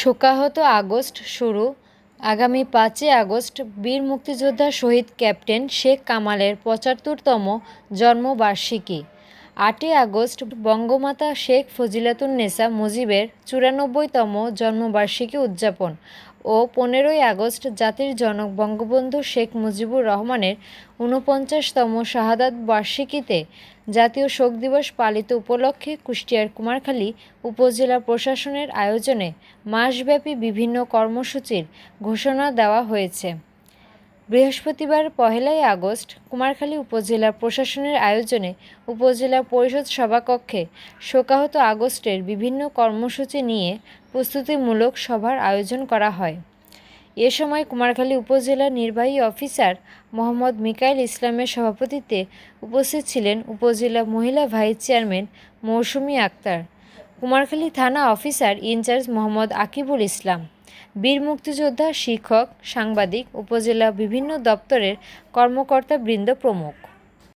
শোকাহত আগস্ট শুরু। আগামী পাঁচই আগস্ট বীর মুক্তিযোদ্ধা শহীদ ক্যাপ্টেন শেখ কামালের পঁচাত্তরতম জন্মবার্ষিকী। আটই আগস্ট বঙ্গমাতা শেখ ফজিলাতুন্নেসা মুজিবের চুরানব্বইতম জন্মবার্ষিকী উদযাপন ও পনেরোই আগস্ট জাতির জনক বঙ্গবন্ধু শেখ মুজিবুর রহমানের ঊনপঞ্চাশতম শাহাদাত বার্ষিকীতে জাতীয় শোক দিবস পালিত উপলক্ষে কুষ্টিয়ার কুমারখালী উপজেলা প্রশাসনের আয়োজনে মাসব্যাপী বিভিন্ন কর্মসূচির ঘোষণা দেওয়া হয়েছে। বৃহস্পতিবার পহেলাই আগস্ট কুমারখালী উপজেলা প্রশাসনের আয়োজনে উপজেলা পরিষদ সভাকক্ষে শোকাহত আগস্টের বিভিন্ন কর্মসূচি নিয়ে প্রস্তুতিমূলক সভার আয়োজন করা হয়। এ সময় কুমারখালী উপজেলা নির্বাহী অফিসার মোহাম্মদ মিকাইল ইসলামের সভাপতিত্বে উপস্থিত ছিলেন উপজেলা মহিলা ভাইস চেয়ারম্যান মৌসুমী আক্তার। কুমারখালী থানা officer in charge Mohammad Akibul Islam, বীর মুক্তিযোদ্ধা, শিক্ষক, সাংবাদিক, উপজেলা বিভিন্ন দপ্তরের কর্মকর্তাবৃন্দ প্রমুখ।